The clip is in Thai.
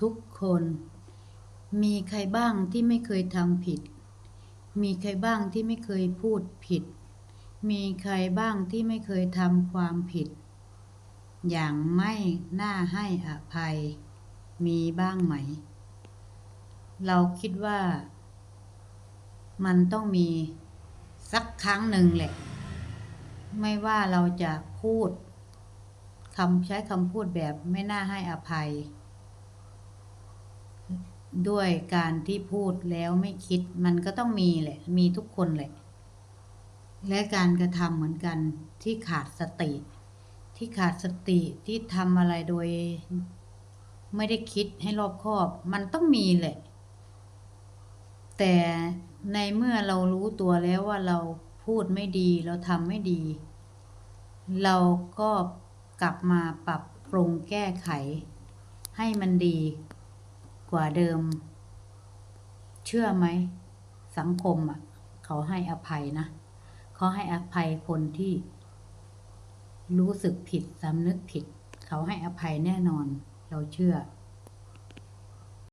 ทุกคน มีใครบ้างที่ไม่เคยทำผิด มีใครบ้างที่ไม่เคยพูดผิด มีใครบ้างที่ไม่เคยทำความผิด อย่างไม่น่าให้อภัย มีบ้างไหม เราคิดว่า มันต้องมีสักครั้งหนึ่งแหละ ไม่ว่าเราจะพูดคำใช้คำพูดแบบไม่น่าให้อภัย ด้วยการที่พูดแล้วไม่คิด มันก็ต้องมีแหละ มีทุกคนแหละ และการกระทำเหมือนกันที่ขาดสติ ที่ขาดสติที่ทำอะไรโดย ไม่ได้คิดให้รอบคอบ มันต้องมีแหละ แต่ในเมื่อเรารู้ตัวแล้วว่าเราพูดไม่ดีเราทำไม่ดี เราก็กลับมาปรับปรุงแก้ไขให้มันดี กว่าเดิม เชื่อไหม สังคมอะ เขาให้อภัยนะเขาให้อภัยคนที่ รู้สึกผิดสำนึกผิด เขาให้อภัยแน่นอน เราเชื่อ